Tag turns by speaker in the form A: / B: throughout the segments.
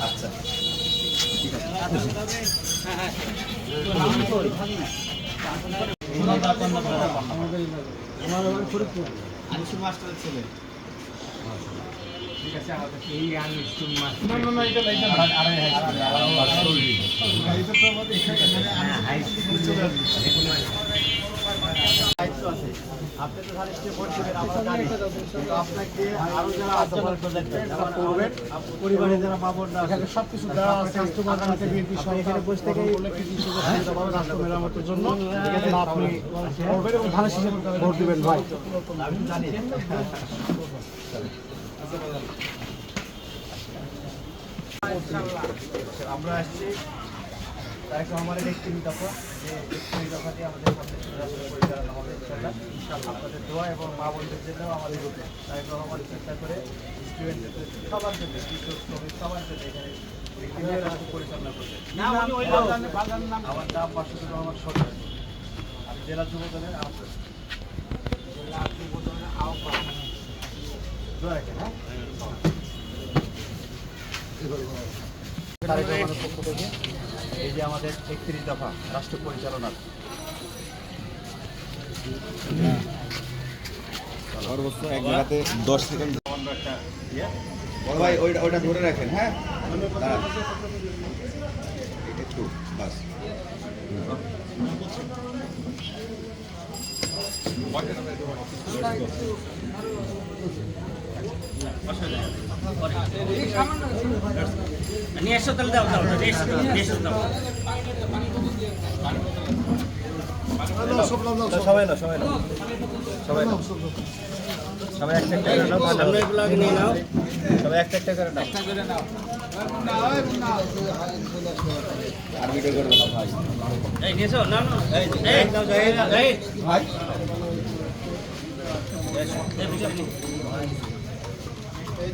A: আচ্ছা। ঠিক
B: আছে হ্যাঁ হ্যাঁ
A: আমাদের আমার ফরিদপুর আনিসুল মাস্টারের ছেলে আপনি তো ধারে স্টে করছিলেন আমরা আপনাকে আরও যারা আত্মবার করবেন পরিবারে যারা মা এখানে সব কিছু দেওয়া আছে স্বাস্থ্য বিএনপি সরকারের বসে থেকে কি কি সুযোগ সুবিধা পাবেন রাষ্ট্র মেরামতের জন্য। এখানে আপনি করবেন এবং ধানের শীষে ভোট দিবেন ভাই। আমি জানি আমরা আসছি। তারপর আমাদের একটি দফা। যে একটি দফাটি আমাদের সামনে পরিচালনা হবে ইনশাআল্লাহ। আপনাদের দোয়া এবং মা বোনদের জন্য আমাদের রূপে তারপর আমাদের চেষ্টা করে স্টুডেন্টদের সবার জন্য কৃষক শ্রমিক সবার জন্য এখানে আমার নাম মাসুদুর রহমান সরকার। আমি জেলা যুব দলের আহ্বায়ক। জেলা যুব দলের আহ্বায়ক দোয়া রাখেন হ্যাঁ তারেক রহমানের এই যে আমাদের একত্রিশ দফা রাষ্ট্র পরিচালনার
C: সর্বোচ্চ এক জায়গাতে দশ সেকেন্ড ভাই ওইটা ওইটা ধরে রাখেন হ্যাঁ। একটু বাস
B: নিয়ে এসো তাহলে দাও দাও নিয়ে এসো দাও, এসো দাও।
A: সবাই না সবাই না সবাই না সবাই একটা একটা করে নাও সবাই একটা একটা করে নাও।
C: আর ভিডিও করব না ভাই।
B: এই নিয়ে না না
A: এই
B: এই
A: দাও, দাও, এই দাও, এই।
C: ভাই।
B: এই এই,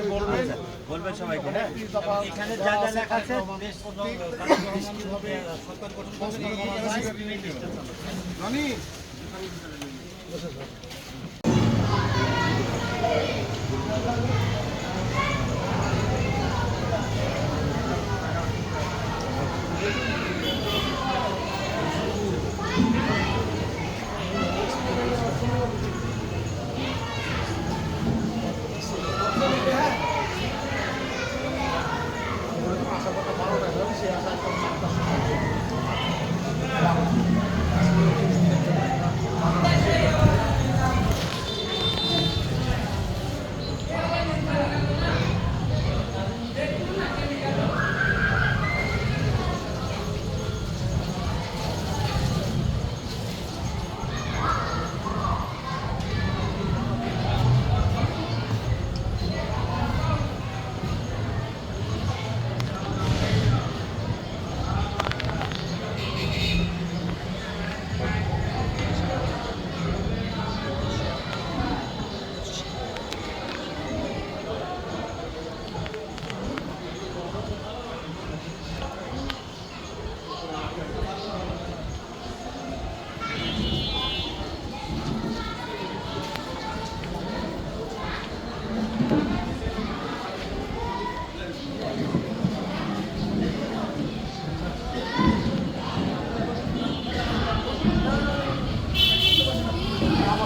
A: সবাইকে বলবেন বলবেন সবাইকে। হ্যাঁ
B: এখানে যা যা লেখা আছে দেশ সরকার গঠন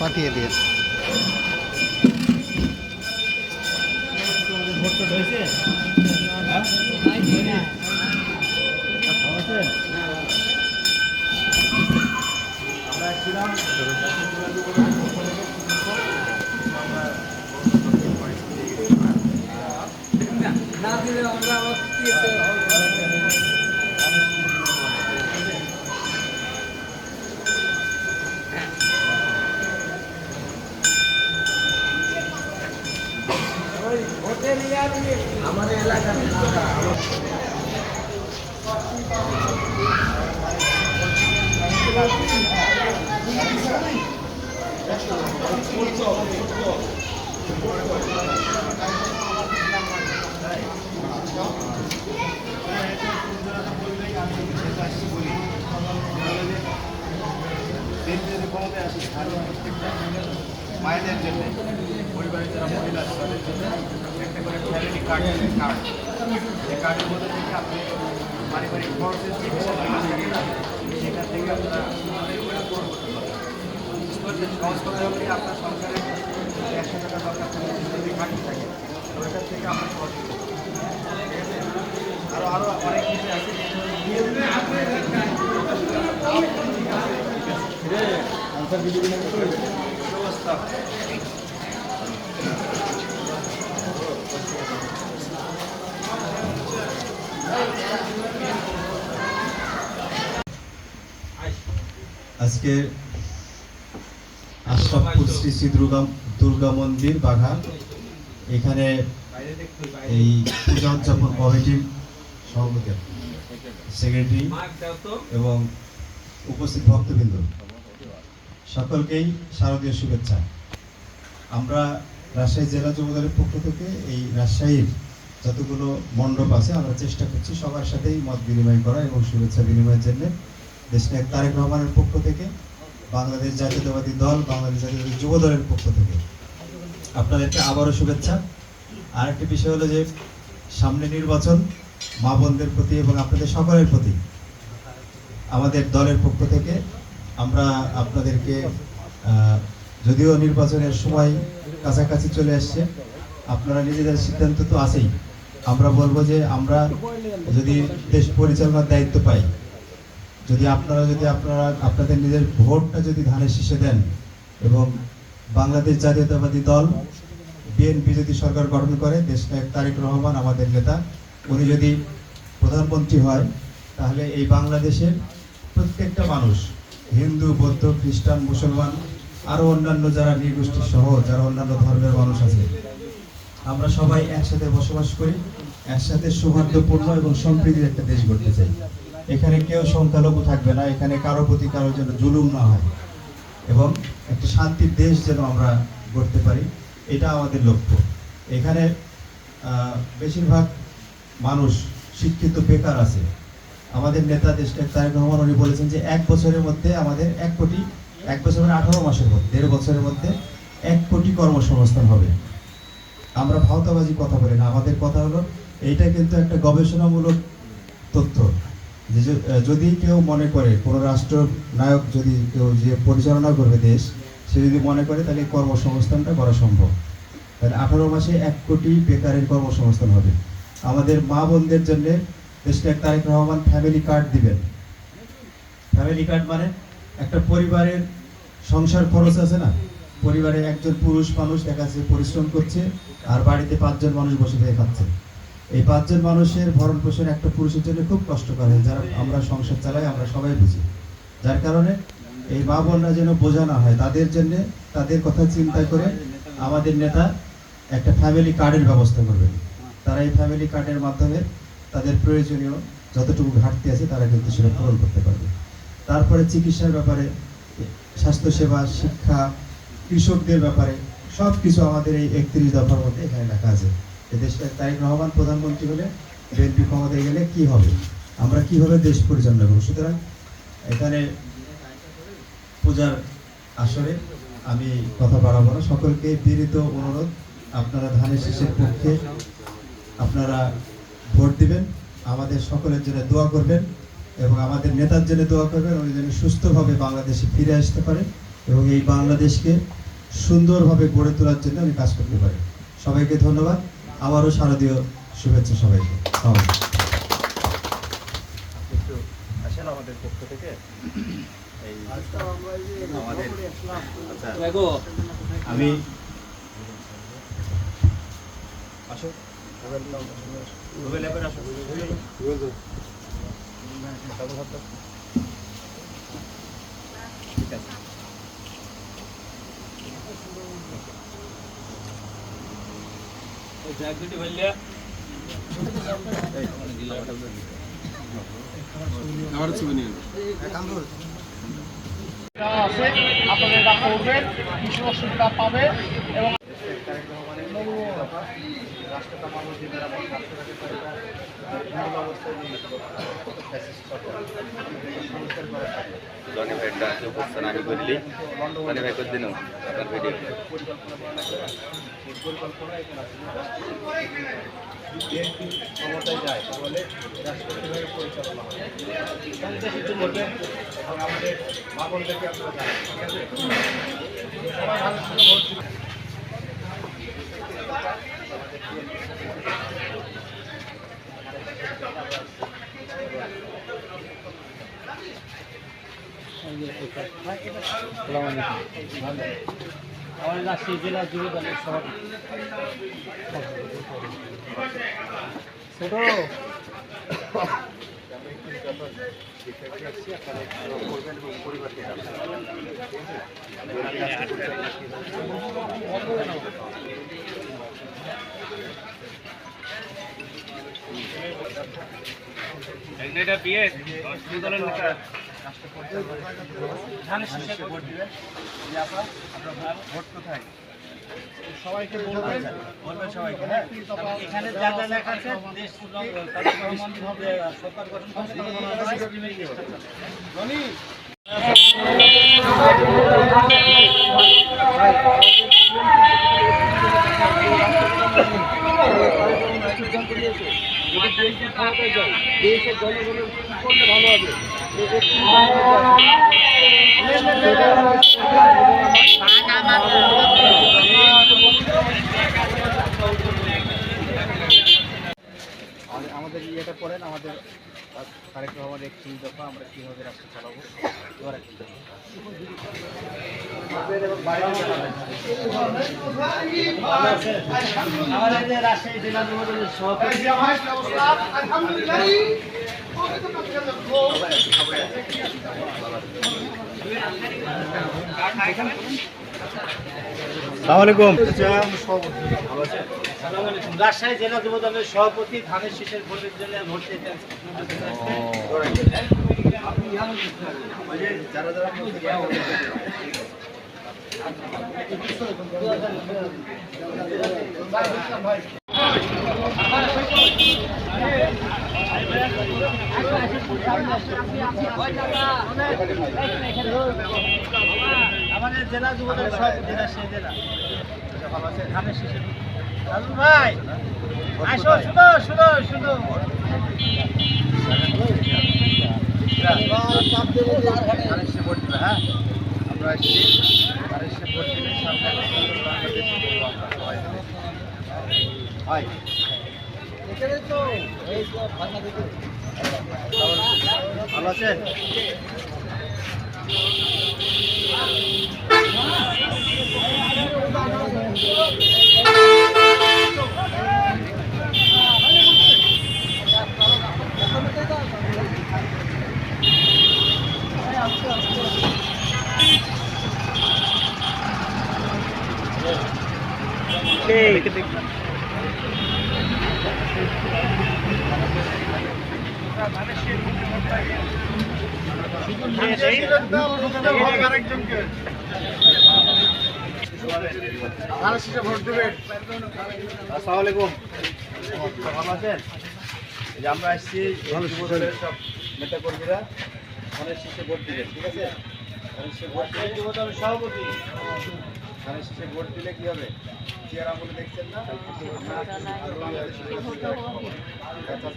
D: পাঠিয়ে দিয়ে। আমরা ছিলাম মায়েদের জন্য পরিবারের যারা মহিলা তাদের জন্য একটা করে ফ্যামিলি কার্ড কার্ড এই কার্ডের মধ্যে থেকে আপনি পারিবারিক খরচের চিকিৎসা সেখান থেকে আপনারা সহজ কথা হলো কি আপনার সংসারে একশো টাকা দরকার থাকলে যদি ঘাটতি থাকে ওইটার থেকে আপনার খরচ আরও আরও অনেক কিছু আছে ব্যবস্থা
A: আজকে আশরাফপুর শ্রী শ্রী দুর্গা দুর্গা মন্দির বাঘা। এখানে এই পূজা উদযাপন কমিটির সভাপতি, সেক্রেটারি এবং উপস্থিত ভক্তবৃন্দ। সকলকেই শারদীয় শুভেচ্ছা। আমরা রাজশাহী জেলা যুবদলের পক্ষ থেকে এই রাজশাহীর যতগুলো মণ্ডপ আছে, আমরা চেষ্টা করছি সবার সাথেই মত বিনিময় করা এবং শুভেচ্ছা বিনিময়ের জন্য। দেশনায়ক তারেক রহমানের পক্ষ থেকে, বাংলাদেশ জাতীয়তাবাদী দল, বাংলাদেশ জাতীয়তাবাদী যুব দলের পক্ষ থেকে। আপনাদেরকে আবারও শুভেচ্ছা। আর একটি বিষয় হলো যে, সামনে নির্বাচন, মা বোনদের প্রতি এবং আপনাদের সকলের প্রতি, আমাদের দলের পক্ষ থেকে আমরা আপনাদেরকে যদিও নির্বাচনের সময় কাছাকাছি চলে আসছে। আপনারা নিজেদের সিদ্ধান্ত তো আছেই। আমরা বলব যে আমরা যদি দেশ পরিচালনার দায়িত্ব পাই, যদি আপনারা যদি আপনারা, আপনাদের নিজের ভোটটা যদি ধানের শীষে দেন এবং বাংলাদেশ জাতীয়তাবাদী দল, বিএনপি যদি সরকার গঠন করে, দেশ দেশনায়ক তারেক রহমান, আমাদের নেতা, উনি যদি প্রধানমন্ত্রী হয়, তাহলে এই বাংলাদেশের প্রত্যেকটা মানুষ, হিন্দু, বৌদ্ধ, খ্রিস্টান, মুসলমান আরও অন্যান্য যারা নৃগোষ্ঠী সহ, যারা অন্যান্য ধর্মের মানুষ আছে, আমরা সবাই একসাথে বসবাস করি, একসাথে সৌহার্দ্যপূর্ণ এবং সম্প্রীতির একটা দেশ গড়তে চাই। এখানে কেউ সংখ্যালঘু থাকবে না, এখানে কারও প্রতি কারও যেন জুলুম না হয় এবং একটা শান্তির দেশ যেন আমরা গড়তে পারি, এটা আমাদের লক্ষ্য। এখানে বেশিরভাগ মানুষ শিক্ষিত বেকার আছে। আমাদের নেতা দেশটা তারেক রহমান, উনি বলেছেন যে এক বছরের মধ্যে আমাদের এক কোটি এক বছর মানে আঠারো মাসের মধ্যে, দেড় বছরের মধ্যে এক কোটি কর্মসংস্থান হবে। আমরা ভাওতাবাজি কথা বলি না, আমাদের কথা হলো এইটা কিন্তু একটা গবেষণামূলক তথ্য। যে যদি কেউ মনে করে, কোনো রাষ্ট্র নায়ক যদি কেউ যে পরিচালনা করবে দেশ, সে যদি মনে করে তাহলে কর্মসংস্থানটা করা সম্ভব। তাহলে আঠারো মাসে এক কোটি বেকারের কর্মসংস্থান হবে। আমাদের মা বোনদের জন্য দেশটা তারেক রহমান ফ্যামিলি কার্ড দিবেন। ফ্যামিলি কার্ড মানে একটা পরিবারের সংসার খরচ আছে না? পরিবারে একজন পুরুষ মানুষ দেখা পরিশ্রম করছে, আর বাড়িতে পাঁচজন মানুষ বসে থেকে খাচ্ছে। এই পাঁচজন মানুষের ভরণ পোষণ একটা পুরুষের জন্য খুব কষ্টকর হয়, যারা আমরা সংসার চালাই আমরা সবাই বুঝি। যার কারণে এই মা বোনরা যেন বোঝা না হয়, তাদের জন্য তাদের কথা চিন্তা করে আমাদের নেতা একটা ফ্যামিলি কার্ডের ব্যবস্থা করবেন। তারা এই ফ্যামিলি কার্ডের মাধ্যমে তাদের প্রয়োজনীয় যতটুকু ঘাটতি আছে তারা কিন্তু সেটা পূরণ করতে পারবে। তারপরে চিকিৎসার ব্যাপারে, স্বাস্থ্যসেবা, শিক্ষা, কৃষকদের ব্যাপারে সব কিছু আমাদের এই একত্রিশ দফার মধ্যে এখানে লেখা আছে। দেশটা তারেক রহমান প্রধানমন্ত্রী হলে বিএনপি ক্ষমতায় গেলে কি হবে? আমরা কীভাবে দেশ পরিচালনা করব? সুতরাং এখানে পূজার আসরে আমি কথা বাড়াবো না। সকলকে বিনীত অনুরোধ, আপনারা ধানের শীষের পক্ষে আপনারা ভোট দিবেন। আমাদের সকলের জন্য দোয়া করবেন। এবং আমাদের নেতার জন্য দোয়া করবেন, উনি যেন সুস্থভাবে বাংলাদেশে ফিরে আসতে পারে এবং এই বাংলাদেশকে সুন্দরভাবে গড়ে তোলার জন্য উনি কাজ করতে পারেন। সবাইকে ধন্যবাদ। আবারও শারদীয় শুভেচ্ছা সবাইকে।
D: আসেন আমাদের পক্ষ থেকে। আচ্ছা
A: আমি
D: ঠিক আছে।
E: কিছু অসুবিধা পাবে এবং
D: তারেক রহমানের রাষ্ট্রটা মানুষ দিনের আমার রাষ্ট্রটাকে তো একটা মূল অবস্থায় নিয়ে যেতে হবে। ফ্যাসিস্ট সরকার। সংস্কার করা থাকে।
F: জনি ভাইটা আছে, উপস্থান আমি করিলি। জনি ভাই করে দিন? আপনার ভিডিও
D: করা লাগে। এই পরিকল্পনা এখানে আছে। বিএনপি ক্ষমতায় যায় তাহলে রাষ্ট্র কীভাবে পরিচালনা হবে সংদেশ একটু বলবেন এবং আমাদের মা বোনদেরকে আপনারা ভোট দিবেন।
B: আমাদের রাজশাহী জেলা যুব দলের সভাপতি
E: ছোট
B: এটা
D: রাষ্ট্র ভোট দিবেন। জি আপা আপনার ভোট কোথায়?
E: সবাইকে বলবেন
D: বলবেন সবাইকে হ্যাঁ?
B: এখানে যা যা লেখা আছে দেশ তারেক রহমান হবে সরকার গঠন করবে
E: রনি দেশের জনগণের করলে ভালো হবে
D: আমাদের ইয়েটা পড়েন আমাদের তারেক রহমানের একটি দফা আমরা কীভাবে রাষ্ট্র চালাবো। এবার একটি দফা।
B: আমাদের যে রাজশাহী জেলা যুব দলের সভাপতি জেলা ধানের ভোটের আমাদের জেলা যুব দলের সভাপতি রাজশাহী জেলা। ধানের শীষের ভাই আসো শুনো শুনো শুনো।
D: ধানের শীষে ভোট দিবে আসসালামু আলাইকুম ভালো আছেন আমরা আসছি মেটা নেতাকর্মীরা। ধানের শীষে ভোট দিলেন ঠিক আছে? ধানের শীষে ভোট দিলে সভাপতি। ধানের শীষে ভোট দিলে কি হবে? চেয়ার আমলে দেখছেন না?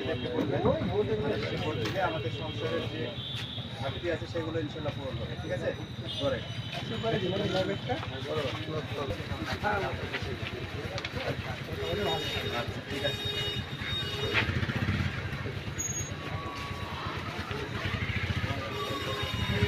D: দেখতে বলবেন। ধানের শীষে ভোট দিলে আমাদের সংসদের যে ঘাটতি আছে সেগুলো ইনশাল্লাহ পূরণ হবে ঠিক আছে আচ্ছা ঠিক আছে।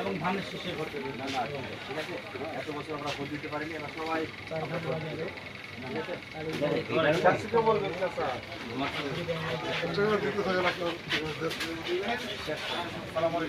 B: এবং ধানের শীষে দেবে
D: ঠিক আছে এত বছর আমরা ভোট দিতে পারিনি এবার সবাই
B: বাবরানি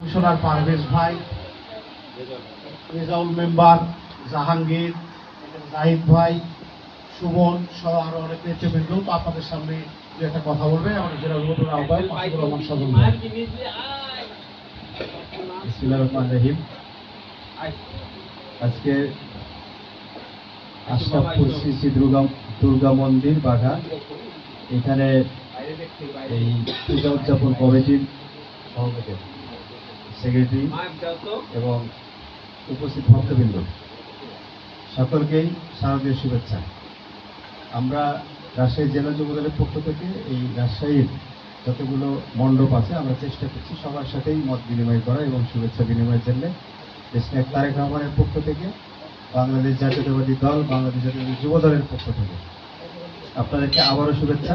E: কমিশনার পারভেজ ভাই, রেজাউল মেম্বার জাহাঙ্গীর, জাহিদ ভাই, সুমন সহ আরও অনেক নেতৃবৃন্দ, তো আপনাদের সামনে একটা কথা বলবে। আমাদের জেলা আহ্বায়ক রহমান সজল
A: আজকে আশরাফপুর শ্রী শ্রী দুর্গা দুর্গা মন্দির বাঘা এখানে এই পূজা উদযাপন কমিটির সেক্রেটারি এবং উপস্থিত ভক্তবৃন্দ, সকলকেই শারদীয় শুভেচ্ছা। আমরা রাজশাহী জেলা যুবদলের পক্ষ থেকে এই রাজশাহীর যতগুলো মণ্ডপ আছে, আমরা চেষ্টা করছি সবার সাথেই মত বিনিময় করা এবং শুভেচ্ছা বিনিময়ের জন্য দেশনায়ক তারেক রহমানের পক্ষ থেকে, বাংলাদেশ জাতীয়তাবাদী দল, বাংলাদেশ জাতীয়তাবাদী যুব দলের পক্ষ থেকে। আপনাদেরকে আবারও শুভেচ্ছা।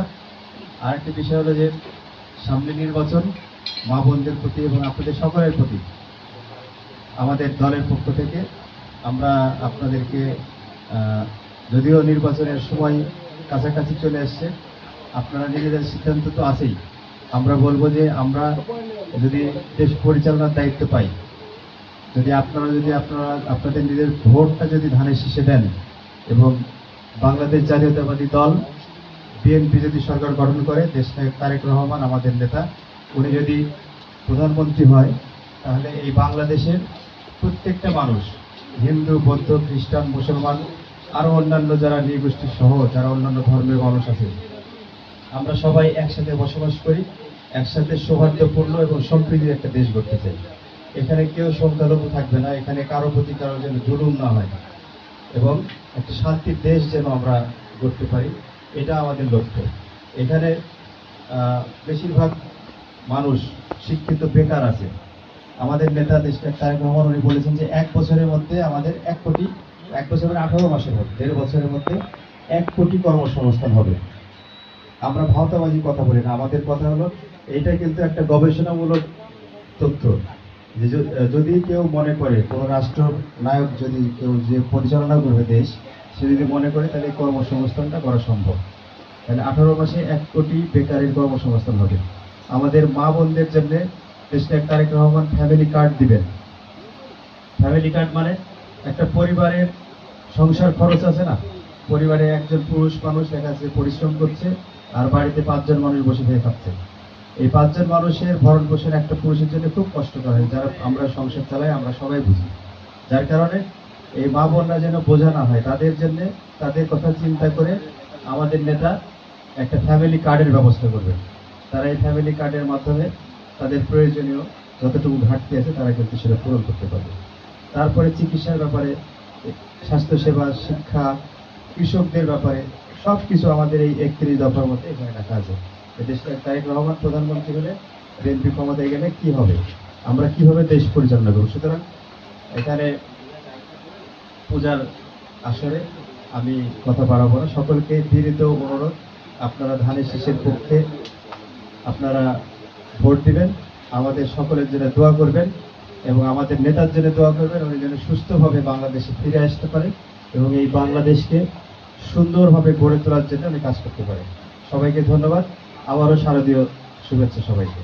A: আরেকটি বিষয় হলো যে, সামনে নির্বাচন, মা বোনদের প্রতি এবং আপনাদের সকলের প্রতি, আমাদের দলের পক্ষ থেকে আমরা আপনাদেরকে যদিও নির্বাচনের সময় কাছাকাছি চলে আসছে, আপনারা নিজেদের সিদ্ধান্ত তো আছেই। আমরা বলব যে আমরা যদি দেশ পরিচালনার দায়িত্ব পাই, যদি আপনারা যদি আপনারা, আপনাদের নিজের ভোটটা যদি ধানের শীষে দেন এবং বাংলাদেশ জাতীয়তাবাদী দল, বিএনপি যদি সরকার গঠন করে দেশনায়ক তারেক রহমান আমাদের নেতা, উনি যদি প্রধানমন্ত্রী হয়, তাহলে এই বাংলাদেশের প্রত্যেকটা মানুষ, হিন্দু, বৌদ্ধ, খ্রিস্টান, মুসলমান আরও অন্যান্য যারা নৃগোষ্ঠী সহ, যারা অন্যান্য ধর্মের মানুষ আছে, আমরা সবাই একসাথে বসবাস করি। একসাথে সৌহার্দ্যপূর্ণ এবং সম্প্রীতির একটা দেশ গড়তে চাই। এখানে কেউ সংখ্যালঘু থাকবে না, এখানে কারও প্রতি কারও যেন জুলুম না হয় এবং একটা শান্তির দেশ যেন আমরা গড়তে পারি, এটা আমাদের লক্ষ্য। এখানে বেশিরভাগ মানুষ শিক্ষিত বেকার আছে। আমাদের নেতা দেশটা তারেক রহমান উনি বলেছেন যে এক বছরের মধ্যে আমাদের এক কোটি, এক বছরের আঠারো মাসের মধ্যে, দেড় বছরের মধ্যে এক কোটি কর্মসংস্থান হবে। আমরা ভাওতাবাজি কথা বলি না। আমাদের কথা হলো এইটা কিন্তু একটা গবেষণামূলক তথ্য যে যদি কেউ মনে করে, কোনো রাষ্ট্র নায়ক যদি কেউ যে পরিচালনা করবে দেশ, সে যদি মনে করে, তাহলে কর্মসংস্থানটা করা সম্ভব। তাহলে আঠারো মাসে এক কোটি বেকারের কর্মসংস্থান হবে। আমাদের মা বোনদের জন্য দেশটা তারেক রহমান ফ্যামিলি কার্ড দিবেন। ফ্যামিলি কার্ড মানে একটা পরিবারের সংসার খরচ আছে না? পরিবারে একজন পুরুষ মানুষ দেখা যাচ্ছে পরিশ্রম করছে আর বাড়িতে পাঁচজন মানুষ বসে থেকে খাচ্ছে এই পাঁচজন মানুষের ভরণ পোষণ একটা পুরুষের জন্য খুব কষ্টকর হয়, যারা আমরা সংসার চালাই আমরা সবাই বুঝি। যার কারণে এই মা বোনরা যেন বোঝা না হয়, তাদের জন্য তাদের কথা চিন্তা করে আমাদের নেতা একটা ফ্যামিলি কার্ডের ব্যবস্থা করবে তারা এই ফ্যামিলি কার্ডের মাধ্যমে তাদের প্রয়োজনীয় যতটুকু ঘাটতি আছে তারা কিন্তু সেটা পূরণ করতে পারবে। তারপরে চিকিৎসার ব্যাপারে, স্বাস্থ্যসেবা, শিক্ষা, কৃষকদের ব্যাপারে সব কিছু আমাদের এই একত্রিশ দফার মধ্যে এখানে রাখা আছে। দেশটা তারেক রহমান প্রধানমন্ত্রী হলে বিএনপি ক্ষমতায় এখানে কি হবে? আমরা কীভাবে দেশ পরিচালনা করব? সুতরাং এখানে পূজার আসরে আমি কথা বাড়াবো না। সকলকে বিনীত অনুরোধ, আপনারা ধানের শীষের পক্ষে আপনারা ভোট দিবেন। আমাদের সকলের জন্য দোয়া করবেন এবং আমাদের নেতার জন্য দোয়া করবেন। উনি যেন সুস্থভাবে বাংলাদেশে ফিরে আসতে পারে এবং এই বাংলাদেশকে সুন্দরভাবে গড়ে তোলার জন্য উনি কাজ করতে পারে। সবাইকে ধন্যবাদ। আবারও শারদীয় শুভেচ্ছা সবাইকে।